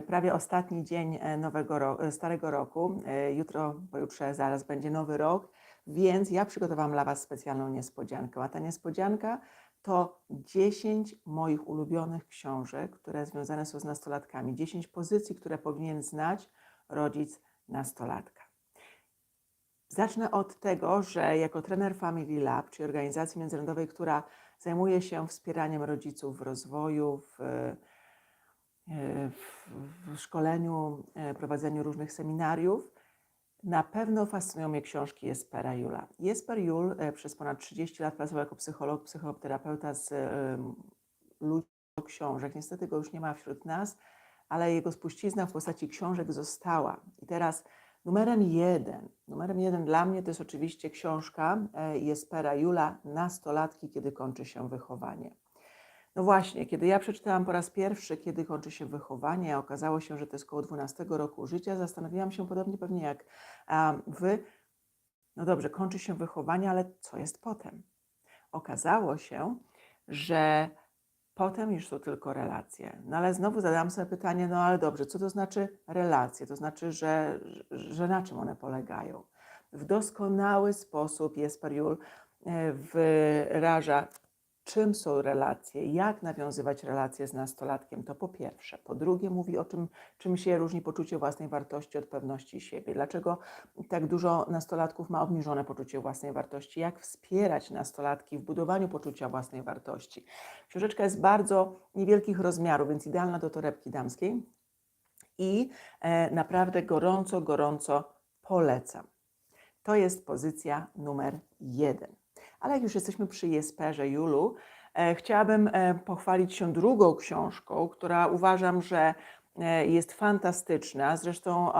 prawie ostatni dzień e, nowego ro- e, starego roku. E, Jutro, pojutrze, zaraz będzie nowy rok, więc ja przygotowałam dla Was specjalną niespodziankę. A ta niespodzianka to 10 moich ulubionych książek, które związane są z nastolatkami. 10 pozycji, które powinien znać rodzic nastolatka. Zacznę od tego, że jako trener Family Lab, czyli organizacji międzynarodowej, która zajmuje się wspieraniem rodziców w rozwoju, w, w, w szkoleniu, e, prowadzeniu różnych seminariów, na pewno fascynują mnie książki Jespera Jula. Jesper Jul e, przez ponad 30 lat pracował jako psycholog, psychoterapeuta z em, ludźmi do książek. Niestety go już nie ma wśród nas, ale jego spuścizna w postaci książek została. I teraz numerem jeden, numerem jeden dla mnie to jest oczywiście książka e, Jespera Jula Nastolatki, kiedy kończy się wychowanie. No właśnie, kiedy ja przeczytałam po raz pierwszy, kiedy kończy się wychowanie, a okazało się, że to jest koło 12 roku życia, zastanawiałam się podobnie pewnie jak wy. No dobrze, kończy się wychowanie, ale co jest potem? Okazało się, że potem już są tylko relacje. No ale znowu zadałam sobie pytanie, no ale dobrze, co to znaczy relacje? To znaczy, że, że na czym one polegają? W doskonały sposób Jesper Jul e, wyraża, czym są relacje, jak nawiązywać relacje z nastolatkiem, to po pierwsze. Po drugie, mówi o czym, czym się różni poczucie własnej wartości od pewności siebie. Dlaczego tak dużo nastolatków ma obniżone poczucie własnej wartości? Jak wspierać nastolatki w budowaniu poczucia własnej wartości? Książeczka jest bardzo niewielkich rozmiarów, więc idealna do torebki damskiej i e, naprawdę gorąco, gorąco polecam. To jest pozycja numer jeden. Ale jak już jesteśmy przy Jesperze Julu, e, chciałabym e, pochwalić się drugą książką, która uważam, że e, jest fantastyczna. Zresztą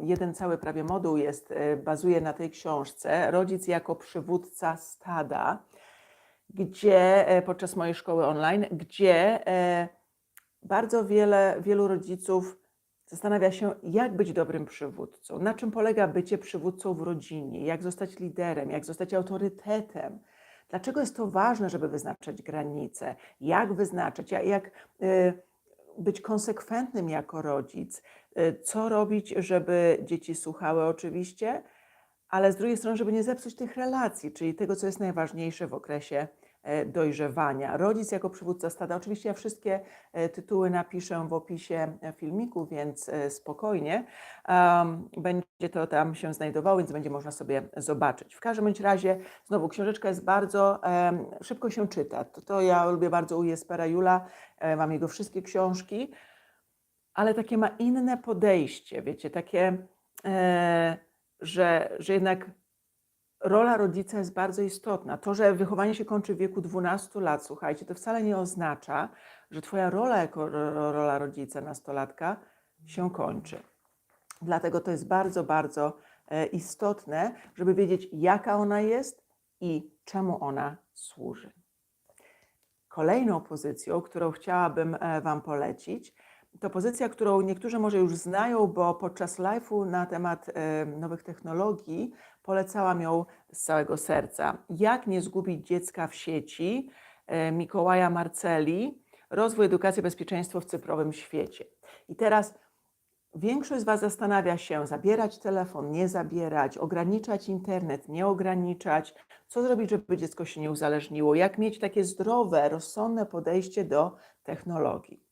jeden cały prawie moduł jest, bazuje na tej książce. Rodzic jako przywódca stada, gdzie podczas mojej szkoły online, gdzie bardzo wiele, wielu rodziców zastanawia się, jak być dobrym przywódcą, na czym polega bycie przywódcą w rodzinie, jak zostać liderem, jak zostać autorytetem. Dlaczego jest to ważne, żeby wyznaczać granice? Jak wyznaczać? Jak, y, być konsekwentnym jako rodzic? Y, co robić, żeby dzieci słuchały oczywiście, ale z drugiej strony, żeby nie zepsuć tych relacji, czyli tego, co jest najważniejsze w okresie dojrzewania. Rodzic jako przywódca stada. Oczywiście ja wszystkie e, tytuły napiszę w opisie e, filmiku, więc e, spokojnie. Będzie to tam się znajdowało, więc będzie można sobie zobaczyć. W każdym bądź razie, znowu, książeczka jest bardzo, szybko się czyta. To, to ja lubię bardzo u Jespera Jula, e, mam jego wszystkie książki, ale takie ma inne podejście, wiecie, takie, e, że, że jednak rola rodzica jest bardzo istotna. To, że wychowanie się kończy w wieku 12 lat, słuchajcie, to wcale nie oznacza, że Twoja rola jako ro- rola rodzica, nastolatka się kończy. Dlatego to jest bardzo, bardzo e, istotne, żeby wiedzieć, jaka ona jest i czemu ona służy. Kolejną pozycją, którą chciałabym e, Wam polecić, to pozycja, którą niektórzy może już znają, bo podczas live'u na temat e, nowych technologii polecałam ją z całego serca. Jak nie zgubić dziecka w sieci e, Mikołaja Marceli, rozwój edukacji bezpieczeństwo w cyfrowym świecie. I teraz Większość z Was zastanawia się, zabierać telefon, nie zabierać, ograniczać internet, nie ograniczać. Co zrobić, żeby dziecko się nie uzależniło? Jak mieć takie zdrowe, rozsądne podejście do technologii?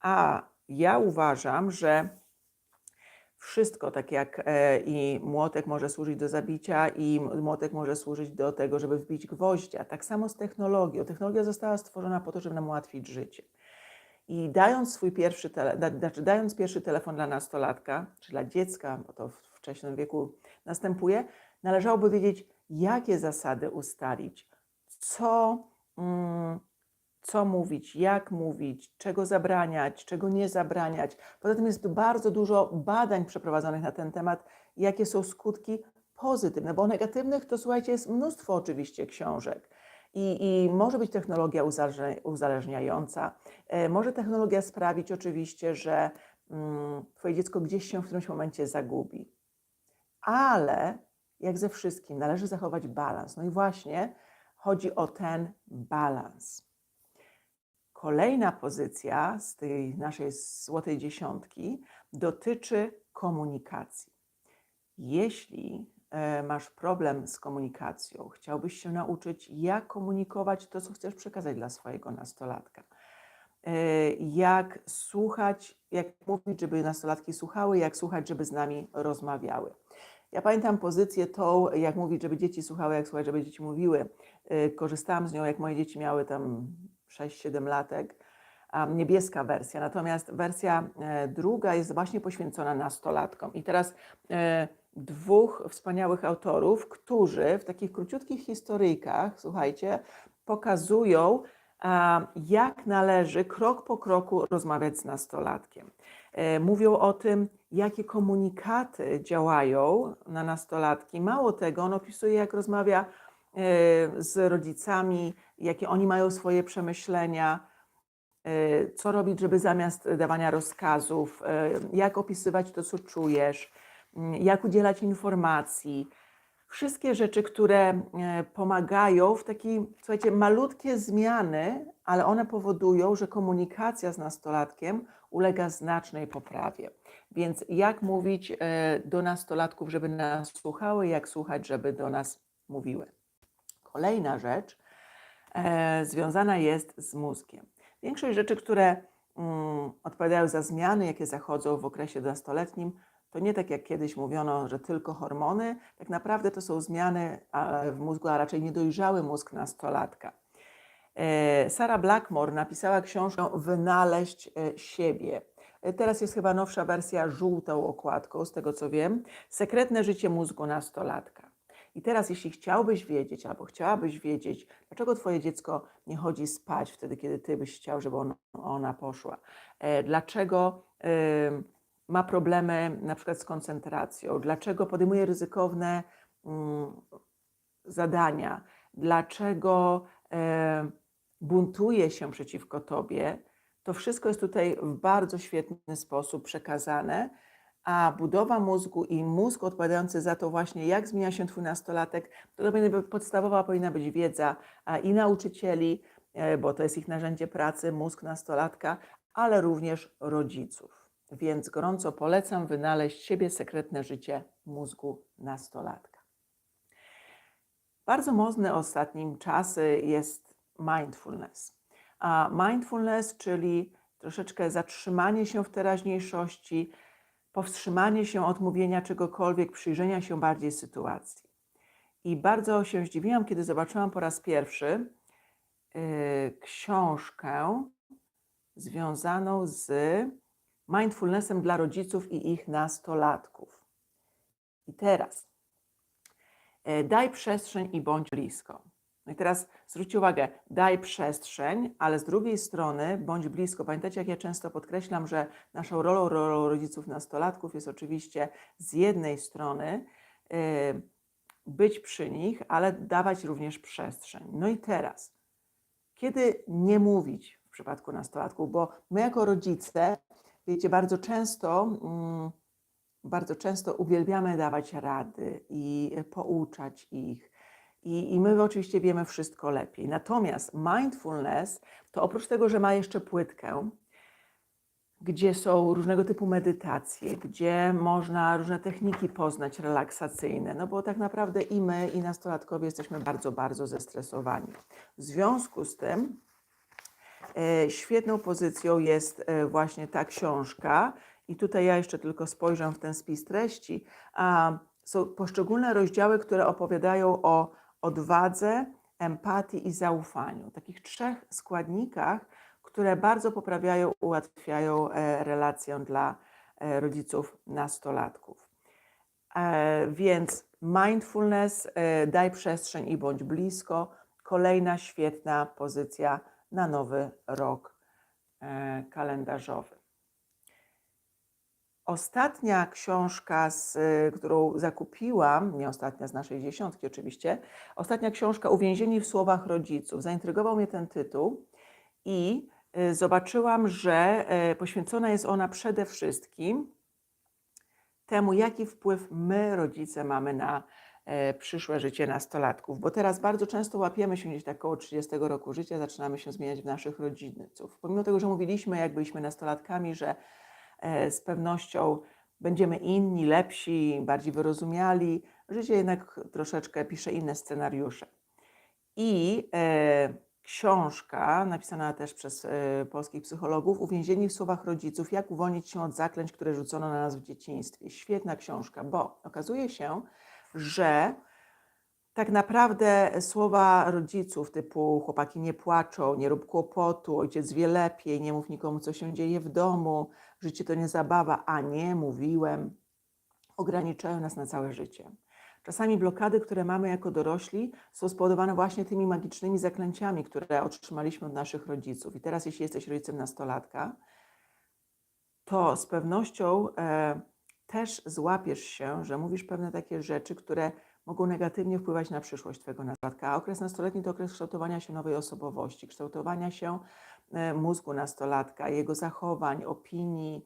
A ja uważam, że wszystko, tak jak e, i młotek może służyć do zabicia, i młotek może służyć do tego, żeby wbić gwoździa, tak samo z technologią. Technologia została stworzona po to, żeby nam ułatwić życie. I dając swój pierwszy, tele, znaczy dając pierwszy telefon dla nastolatka, czy dla dziecka, bo to w wczesnym wieku następuje, należałoby wiedzieć, jakie zasady ustalić, co, mm, co mówić, jak mówić, czego zabraniać, czego nie zabraniać. Poza tym jest bardzo dużo badań przeprowadzonych na ten temat, jakie są skutki pozytywne, bo o negatywnych to słuchajcie, jest mnóstwo oczywiście książek. I, I może być technologia uzależnia- uzależniająca, E, Może technologia sprawić oczywiście, że mm, Twoje dziecko gdzieś się w którymś momencie zagubi. Ale jak ze wszystkim, należy zachować balans. No i właśnie chodzi o ten balans. Kolejna pozycja z tej naszej złotej dziesiątki dotyczy komunikacji. Jeśli e, masz problem z komunikacją, chciałbyś się nauczyć, jak komunikować to, co chcesz przekazać dla swojego nastolatka, e, jak słuchać, jak mówić, żeby nastolatki słuchały, jak słuchać, żeby z nami rozmawiały. Ja pamiętam pozycję tą, jak mówić, żeby dzieci słuchały, jak słuchać, żeby dzieci mówiły. E, Korzystałam z nią, jak moje dzieci miały tam 6-7 latek, niebieska wersja. Natomiast wersja e, druga jest właśnie poświęcona nastolatkom. I teraz e, dwóch wspaniałych autorów, którzy w takich króciutkich historyjkach, słuchajcie, pokazują, jak należy krok po kroku rozmawiać z nastolatkiem. E, Mówią o tym, jakie komunikaty działają na nastolatki. Mało tego, on opisuje, jak rozmawia z rodzicami, jakie oni mają swoje przemyślenia, e, co robić, żeby zamiast dawania rozkazów, e, jak opisywać to, co czujesz, m, jak udzielać informacji. Wszystkie rzeczy, które pomagają w takiej, słuchajcie, malutkie zmiany, ale one powodują, że komunikacja z nastolatkiem ulega znacznej poprawie. Więc jak mówić do nastolatków, żeby nas słuchały, jak słuchać, żeby do nas mówiły. Kolejna rzecz związana jest z mózgiem. Większość rzeczy, które mm, odpowiadają za zmiany, jakie zachodzą w okresie nastoletnim, to nie tak jak kiedyś mówiono, że tylko hormony. Tak naprawdę to są zmiany w mózgu, a raczej niedojrzały mózg nastolatka. E, Sarah Blackmore napisała książkę Wynaleźć e, siebie. E, Teraz jest chyba nowsza wersja żółtą okładką, z tego co wiem. Sekretne życie mózgu nastolatka. I teraz, jeśli chciałbyś wiedzieć, albo chciałabyś wiedzieć, dlaczego Twoje dziecko nie chodzi spać wtedy, kiedy Ty byś chciał, żeby on, ona poszła, e, dlaczego ma problemy na przykład z koncentracją, dlaczego podejmuje ryzykowne mm, zadania, dlaczego e, buntuje się przeciwko Tobie, to wszystko jest tutaj w bardzo świetny sposób przekazane, a budowa mózgu i mózg odpowiadający za to właśnie, jak zmienia się Twój nastolatek, to, podstawowa powinna być wiedza i nauczycieli, e, bo to jest ich narzędzie pracy, mózg nastolatka, ale również rodziców. Więc gorąco polecam wynaleźć siebie sekretne życie mózgu nastolatka. Bardzo mocny ostatnim czasy jest mindfulness. A mindfulness, czyli troszeczkę zatrzymanie się w teraźniejszości, powstrzymanie się od mówienia czegokolwiek, przyjrzenia się bardziej sytuacji. I bardzo się zdziwiłam, kiedy zobaczyłam po raz pierwszy yy, książkę związaną z mindfulnessem dla rodziców i ich nastolatków. I teraz e, daj przestrzeń i bądź blisko. No i teraz zwróćcie uwagę, daj przestrzeń, ale z drugiej strony bądź blisko. Pamiętacie, jak ja często podkreślam, że naszą rolą, rolą rodziców nastolatków jest oczywiście z jednej strony e, być przy nich, ale dawać również przestrzeń. No i teraz, kiedy nie mówić w przypadku nastolatków, bo my jako rodzice, wiecie, bardzo często, mm, bardzo często uwielbiamy dawać rady i pouczać ich. I, I my oczywiście wiemy wszystko lepiej. Natomiast mindfulness to oprócz tego, że ma jeszcze płytkę, gdzie są różnego typu medytacje, gdzie można różne techniki poznać relaksacyjne, no bo tak naprawdę i my, i nastolatkowie jesteśmy bardzo, bardzo zestresowani. W związku z tym e, świetną pozycją jest e, właśnie ta książka i tutaj ja jeszcze tylko spojrzę w ten spis treści. A, są poszczególne rozdziały, które opowiadają o odwadze, empatii i zaufaniu. Takich trzech składnikach, które bardzo poprawiają, ułatwiają e, relację dla e, rodziców nastolatków. E, Więc mindfulness, daj przestrzeń i bądź blisko. Kolejna świetna pozycja na nowy rok kalendarzowy. Ostatnia książka, z, y, którą zakupiłam, nie ostatnia z naszej dziesiątki oczywiście, ostatnia książka Uwięzieni w słowach rodziców. Zaintrygował mnie ten tytuł i y, zobaczyłam, że y, poświęcona jest ona przede wszystkim temu, jaki wpływ my, rodzice, mamy na e, przyszłe życie nastolatków, bo teraz bardzo często łapiemy się gdzieś tak koło 30 roku życia, zaczynamy się zmieniać w naszych rodziców. Pomimo tego, że mówiliśmy, jak byliśmy nastolatkami, że e, z pewnością będziemy inni, lepsi, bardziej wyrozumiali, życie jednak troszeczkę pisze inne scenariusze. I e, książka, napisana też przez e, polskich psychologów, Uwięzieni w słowach rodziców, jak uwolnić się od zaklęć, które rzucono na nas w dzieciństwie. Świetna książka, bo okazuje się, że tak naprawdę słowa rodziców typu chłopaki nie płaczą, nie rób kłopotu, ojciec wie lepiej, nie mów nikomu, co się dzieje w domu, życie to nie zabawa, a nie mówiłem, ograniczają nas na całe życie. Czasami blokady, które mamy jako dorośli, są spowodowane właśnie tymi magicznymi zaklęciami, które otrzymaliśmy od naszych rodziców. I teraz, jeśli jesteś rodzicem nastolatka, to z pewnością e, też złapiesz się, że mówisz pewne takie rzeczy, które mogą negatywnie wpływać na przyszłość Twojego nastolatka. A okres nastoletni to okres kształtowania się nowej osobowości, kształtowania się e, mózgu nastolatka, jego zachowań, opinii,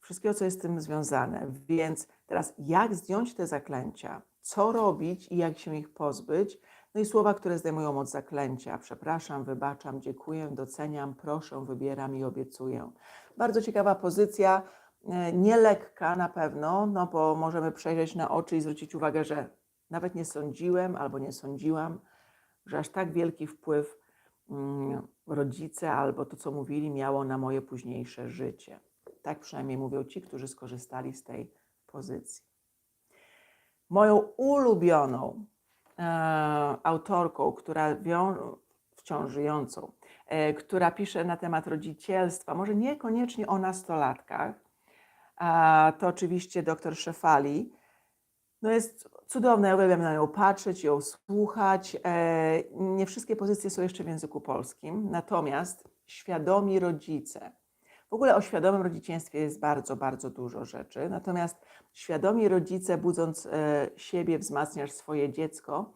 wszystkiego, co jest z tym związane. Więc teraz, jak zdjąć te zaklęcia, co robić i jak się ich pozbyć? No i słowa, które zdejmują moc zaklęcia. Przepraszam, wybaczam, dziękuję, doceniam, proszę, wybieram i obiecuję. Bardzo ciekawa pozycja, e, nie lekka na pewno, no bo możemy przejrzeć na oczy i zwrócić uwagę, że nawet nie sądziłem albo nie sądziłam, że aż tak wielki wpływ mm, rodzice albo to, co mówili, miało na moje późniejsze życie. Tak przynajmniej mówią ci, którzy skorzystali z tej pozycji. Moją ulubioną e, autorką, która wią, wciąż żyjącą, e, która pisze na temat rodzicielstwa, może niekoniecznie o nastolatkach, to oczywiście dr Szefali. No jest cudowna, ja uwielbiam na nią patrzeć, ją słuchać. E, nie wszystkie pozycje są jeszcze w języku polskim, natomiast świadomi rodzice. W ogóle o świadomym rodzicielstwie jest bardzo, bardzo dużo rzeczy. Natomiast świadomi rodzice, budząc e, siebie, wzmacniasz swoje dziecko,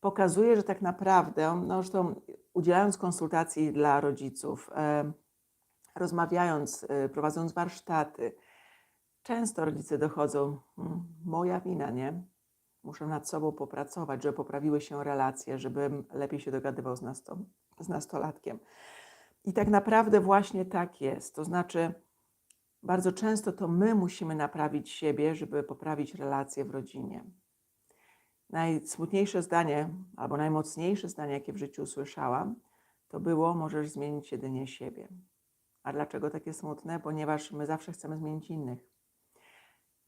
pokazuje, że tak naprawdę, no zresztą udzielając konsultacji dla rodziców, e, rozmawiając, prowadząc warsztaty, często rodzice dochodzą, "Hmm, moja wina, nie? Muszę nad sobą popracować, żeby poprawiły się relacje, żebym lepiej się dogadywał z, nasto, z nastolatkiem. I tak naprawdę właśnie tak jest. To znaczy, bardzo często to my musimy naprawić siebie, żeby poprawić relacje w rodzinie. Najsmutniejsze zdanie, albo najmocniejsze zdanie, jakie w życiu usłyszałam, to było: Możesz zmienić jedynie siebie. A dlaczego takie smutne? Ponieważ my zawsze chcemy zmienić innych.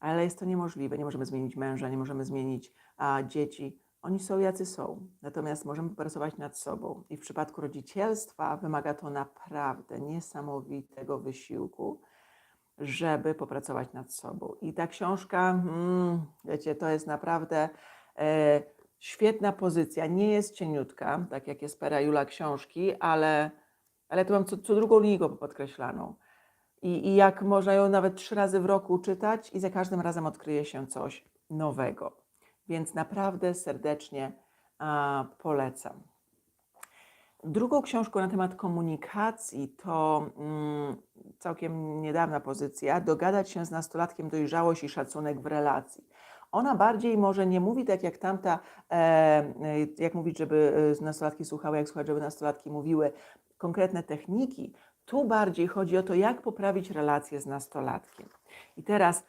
Ale jest to niemożliwe. Nie możemy zmienić męża, nie możemy zmienić a, dzieci. Oni są jacy są, natomiast możemy pracować nad sobą. I w przypadku rodzicielstwa wymaga to naprawdę niesamowitego wysiłku, żeby popracować nad sobą. I ta książka, mm, wiecie, to jest naprawdę e, świetna pozycja. Nie jest cieniutka, tak jak jest Pera Jula książki, ale, ale tu mam co, co drugą linijkę podkreślaną. I, I jak można ją nawet trzy razy w roku czytać, i za każdym razem odkryje się coś nowego. Więc naprawdę serdecznie a, polecam. Drugą książką na temat komunikacji to mm, całkiem niedawna pozycja Dogadać się z nastolatkiem dojrzałość i szacunek w relacji. Ona bardziej może nie mówi tak jak tamta, e, jak mówić, żeby e, nastolatki słuchały, jak słuchać, żeby nastolatki mówiły konkretne techniki. Tu bardziej chodzi o to, jak poprawić relacje z nastolatkiem. I teraz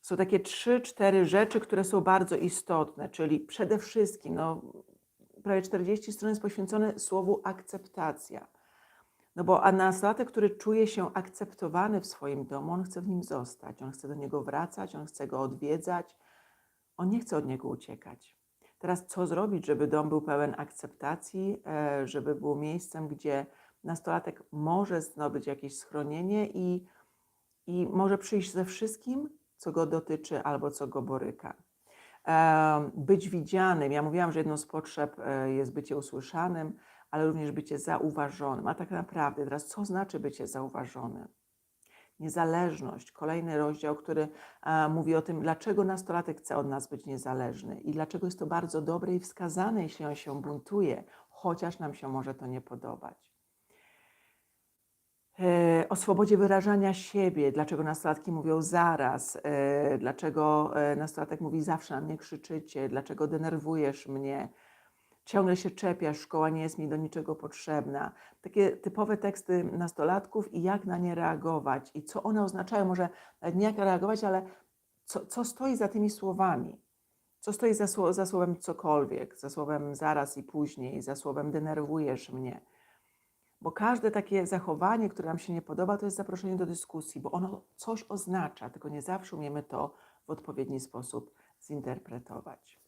są takie trzy, cztery rzeczy, które są bardzo istotne, czyli przede wszystkim, no, prawie 40 stron jest poświęcone słowu akceptacja. No bo a nastolatek, który czuje się akceptowany w swoim domu, on chce w nim zostać, on chce do niego wracać, on chce go odwiedzać, on nie chce od niego uciekać. Teraz co zrobić, żeby dom był pełen akceptacji, e, żeby był miejscem, gdzie nastolatek może zdobyć jakieś schronienie i, i może przyjść ze wszystkim, co go dotyczy albo co go boryka. Być widzianym. Ja mówiłam, że jedną z potrzeb e, jest bycie usłyszanym, ale również bycie zauważonym. A tak naprawdę, teraz co znaczy bycie zauważonym? Niezależność, kolejny rozdział, który e, mówi o tym, dlaczego nastolatek chce od nas być niezależny i dlaczego jest to bardzo dobre i wskazane, jeśli on się buntuje, chociaż nam się może to nie podobać. E, o swobodzie wyrażania siebie, dlaczego nastolatki mówią zaraz, e, dlaczego e, nastolatek mówi zawsze na mnie krzyczycie, dlaczego denerwujesz mnie, ciągle się czepiasz, szkoła nie jest mi do niczego potrzebna. Takie typowe teksty nastolatków i jak na nie reagować i co one oznaczają, może nie jak reagować, ale co, co stoi za tymi słowami. Co stoi za, za słowem cokolwiek, za słowem zaraz i później, za słowem denerwujesz mnie. Bo każde takie zachowanie, które nam się nie podoba, to jest zaproszenie do dyskusji, bo ono coś oznacza, tylko nie zawsze umiemy to w odpowiedni sposób zinterpretować.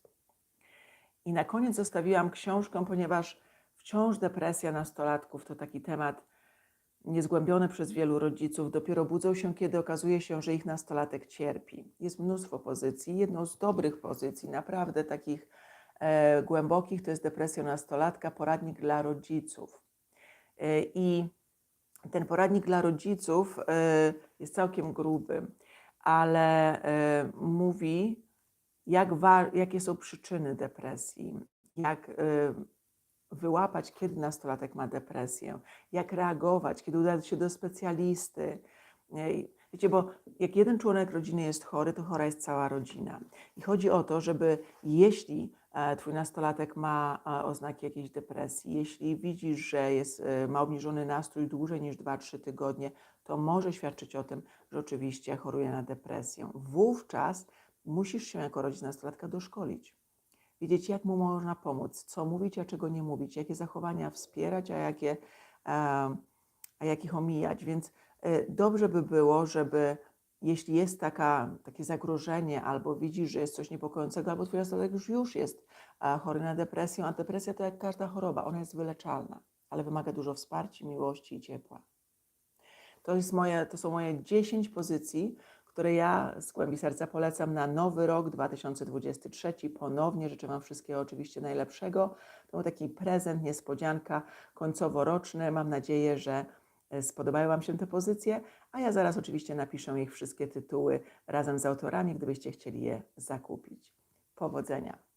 I na koniec zostawiłam książkę, ponieważ wciąż depresja nastolatków to taki temat niezgłębiony przez wielu rodziców. Dopiero budzą się, kiedy okazuje się, że ich nastolatek cierpi. Jest mnóstwo pozycji. Jedną z dobrych pozycji, naprawdę takich e, głębokich, to jest depresja nastolatka, poradnik dla rodziców. I ten poradnik dla rodziców e, jest całkiem gruby, ale e, mówi, jak jakie są przyczyny depresji, jak e, wyłapać, kiedy nastolatek ma depresję, jak reagować, kiedy udać się do specjalisty. Wiecie, bo jak jeden członek rodziny jest chory, to chora jest cała rodzina. I chodzi o to, żeby jeśli e, twój nastolatek ma e, oznaki jakiejś depresji, jeśli widzisz, że jest, e, ma obniżony nastrój dłużej niż 2-3 tygodnie, to może świadczyć o tym, że oczywiście choruje na depresję. Wówczas musisz się jako rodzic nastolatka doszkolić wiedzieć, jak mu można pomóc, co mówić, a czego nie mówić, jakie zachowania wspierać, a, jakie, e, a jakich omijać. Więc e, dobrze by było, żeby jeśli jest taka, takie zagrożenie, albo widzisz, że jest coś niepokojącego, albo twój nastolatek już, jest chory na depresję, a depresja to jak każda choroba, ona jest wyleczalna, ale wymaga dużo wsparcia, miłości i ciepła. To, jest moje, to są moje 10 pozycji, które ja z głębi serca polecam na nowy rok 2023. Ponownie życzę Wam wszystkiego oczywiście najlepszego. To był taki prezent, niespodzianka końcowo-roczny. Mam nadzieję, że e, spodobają Wam się te pozycje, a ja zaraz oczywiście napiszę ich wszystkie tytuły razem z autorami, gdybyście chcieli je zakupić. Powodzenia!